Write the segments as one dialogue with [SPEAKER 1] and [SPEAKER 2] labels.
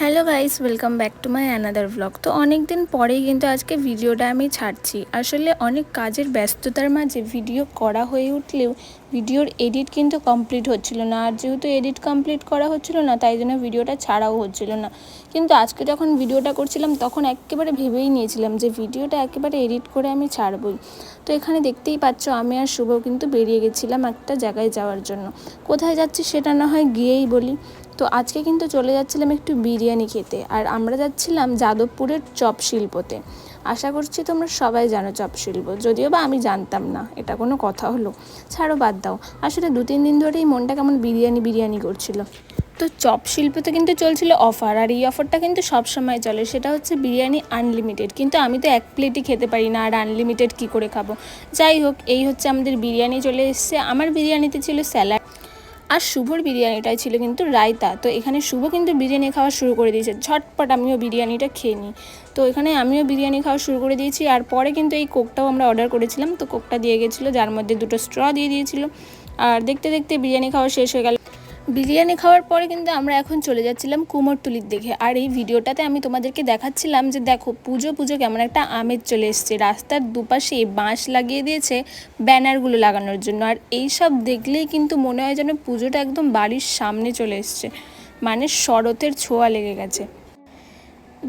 [SPEAKER 1] Hello guys welcome back to my another vlog তো অনেক দিন পরেই কিন্তু আজকে ভিডিওটা আমি ছাড়ছি। আসলে অনেক কাজের ব্যস্ততার মাঝে ভিডিও করা হয়ে উঠলেও ভিডিওর এডিট কিন্তু কমপ্লিট হচ্ছিল না। আর যেহেতু এডিট কমপ্লিট করা হচ্ছিল না, তাই জন্য ভিডিওটা ছাড়াও হচ্ছিল না। কিন্তু আজকে যখন ভিডিওটা করছিলাম, তখন একেবারে ভেবেই নিয়েছিলাম যে ভিডিওটা একেবারে এডিট করে আমি ছাড়বই। তো এখানে দেখতেই পাচ্ছ, আমি আর শুভ কিন্তু বেরিয়ে গেছিলাম একটা জায়গায় যাওয়ার জন্য। কোথায় যাচ্ছি সেটা না হয় গিয়েই বলি। তো আজকে কিন্তু চলে যাচ্ছিলাম একটু বিরিয়ানি খেতে। আর আমরা যাচ্ছিলাম যাদবপুরের চপ শিল্পতে। আশা করছি তোমরা সবাই জানো চপ শিল্প। যদিও বা আমি জানতাম না, এটা কোনো কথা হলো। ছাড়ো বাদ দাও। আসলে দু, তিন দিন ধরেই মনটা কেমন বিরিয়ানি বিরিয়ানি করছিল। তো চপ শিল্পতে কিন্তু চলছিল অফার, আর এই অফারটা কিন্তু সব সময় চলে। সেটা হচ্ছে বিরিয়ানি আনলিমিটেড। কিন্তু আমি তো এক প্লেটই খেতে পারি না, আর আনলিমিটেড কী করে খাব? যাই হোক, এই হচ্ছে আমাদের বিরিয়ানি চলে এসছে। আমার বিরিয়ানিতে ছিল স্যালাড। আর শুভর বিরিয়ানিটাই ছিল কিন্তু রায়তা। তো এখানে শুভ কিন্তু বিরিয়ানি খাওয়া শুরু করে দিয়েছে। ঝটপট আমিও বিরিয়ানিটা খেয়ে নিই। তো এখানে আমিও বিরিয়ানি খাওয়া শুরু করে দিয়েছি আর পরে কিন্তু এই কোকটাও আমরা অর্ডার করেছিলাম। তো কোকটা দিয়ে গেছিল, যার মধ্যে দুটো স্ট্র দিয়ে দিয়েছিলো। আর দেখতে দেখতে বিরিয়ানি খাওয়া শেষ হয়ে গেল। বিরিয়ানি খাওয়ার পরে কিন্তু আমরা এখন চলে যাচ্ছিলাম কুমোরতুলির দেখে আর এই ভিডিওটাতে আমি তোমাদেরকে দেখাচ্ছিলাম যে দেখো, পুজো পুজো কেমন একটা আমেজ চলে এসছে। রাস্তার দুপাশে বাঁশ লাগিয়ে দিয়েছে ব্যানারগুলো লাগানোর জন্য। আর এই সব দেখলেই কিন্তু মনে হয় যেন পুজোটা একদম বাড়ির সামনে চলে এসছে। মানে শরতের ছোঁয়া লেগে গেছে।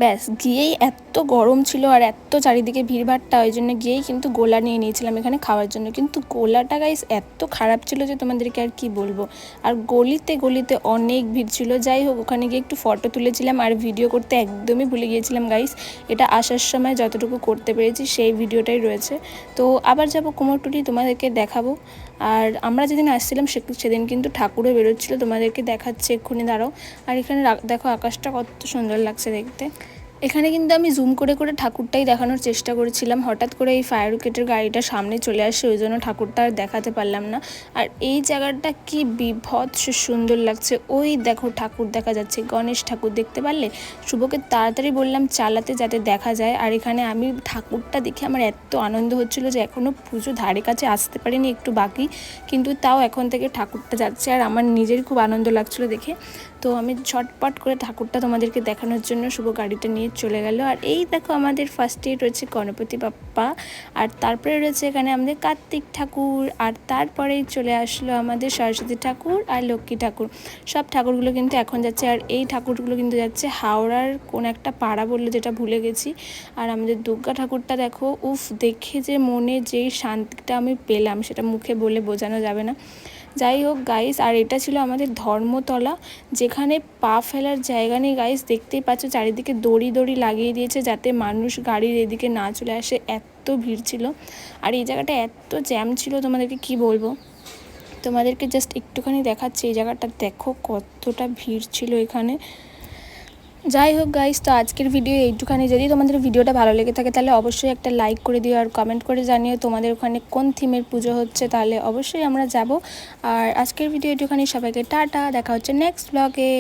[SPEAKER 1] ব্যাস, গিয়েই এত গরম ছিল আর এত চারিদিকে ভিড়ভাড়টা, ওই জন্য গিয়েই কিন্তু গোলা নিয়ে নিয়েছিলাম এখানে খাওয়ার জন্য। কিন্তু গোলাটা গাইস এত খারাপ ছিল যে তোমাদেরকে আর কি বলব। আর গলিতে গলিতে অনেক ভিড় ছিল। যাই হোক, ওখানে গিয়ে একটু ফটো তুলেছিলাম আর ভিডিও করতে একদমই ভুলে গিয়েছিলাম গাইস এটা আসার সময় যতটুকু করতে পেরেছি, সেই ভিডিওটাই রয়েছে। তো আবার যাব কুমোরটুলি, তোমাদেরকে দেখাবো। আর আমরা যেদিন আসছিলাম সে সেদিন কিন্তু ঠাকুরও বেরোচ্ছিলো, তোমাদেরকে দেখাচ্ছে এক্ষুনি, দাঁড়াও। আর এখানে দেখো আকাশটা কত সুন্দর লাগছে দেখতে। এখানে কিন্তু আমি জুম করে করে ঠাকুরটাই দেখানোর চেষ্টা করেছিলাম। হঠাৎ করে এই ফায়ার উইকেটের গাড়িটা সামনে চলে আসে, ওই জন্য ঠাকুরটা আর দেখাতে পারলাম না। আর এই জায়গাটা কি বিভৎস সুন্দর লাগছে। ওই দেখো ঠাকুর দেখা যাচ্ছে, গণেশ ঠাকুর দেখতে পারলে? শুভকে তাড়াতাড়ি বললাম চালাতে যাতে দেখা যায়। আর এখানে আমি ঠাকুরটা দেখে আমার এত আনন্দ হচ্ছিল যে এখনও পুজো ধারে কাছে আসতে পারিনি, একটু বাকি। কিন্তু তাও এখন থেকে ঠাকুরটা যাচ্ছে। আর আমার নিজের খুব আনন্দ লাগছিল দেখে। তো আমি ঝটপট করে ঠাকুরটা তোমাদেরকে দেখানোর জন্য শুভ গাড়িটা নিয়ে চলে গেল। আর এই দেখো আমাদের ফার্স্টে রয়েছে গণপতি বাপ্পা, আর তারপরে রয়েছে এখানে আমাদের কার্তিক ঠাকুর, আর তারপরেই চলে আসলো আমাদের সরস্বতী ঠাকুর আর লক্ষ্মী ঠাকুর। সব ঠাকুরগুলো কিন্তু এখন যাচ্ছে, আর এই ঠাকুরগুলো কিন্তু যাচ্ছে হাওড়ার কোন একটা পাড়া বলল যেটা ভুলে গেছি। আর আমাদের দুর্গা ঠাকুরটা দেখো, উফ, দেখে যে মনে যেই শান্তিটা আমি পেলাম, সেটা মুখে বলে বোঝানো যাবে না। যাই হোক গাইস আর এটা ছিল আমাদের ধর্মতলা, যেখানে পা ফেলার জায়গা নেই গাইস দেখতেই পাচ্ছ, চারিদিকে দড়ি দড়ি লাগিয়ে দিয়েছে যাতে মানুষ গাড়ির এদিকে না চলে আসে, এত ভিড় ছিল। আর এই জায়গাটা এত জ্যাম ছিল, তোমাদেরকে কি বলব? তোমাদেরকে জাস্ট একটুখানি দেখাচ্ছি, এই জায়গাটা দেখো কতটা ভিড় ছিল এখানে। যাই হোক গাইস তো আজকের ভিডিও এইটুখানি। যদি তোমাদের ভিডিওটা ভালো লেগে থাকে, তাহলে অবশ্যই একটা লাইক করে দিও আর কমেন্ট করে জানিও তোমাদের ওখানে কোন থিমের পুজো হচ্ছে, তাহলে অবশ্যই আমরা যাব। আর আজকের ভিডিও এইটুখানি, সবাইকে টাটা, দেখা হচ্ছে নেক্সট ব্লগে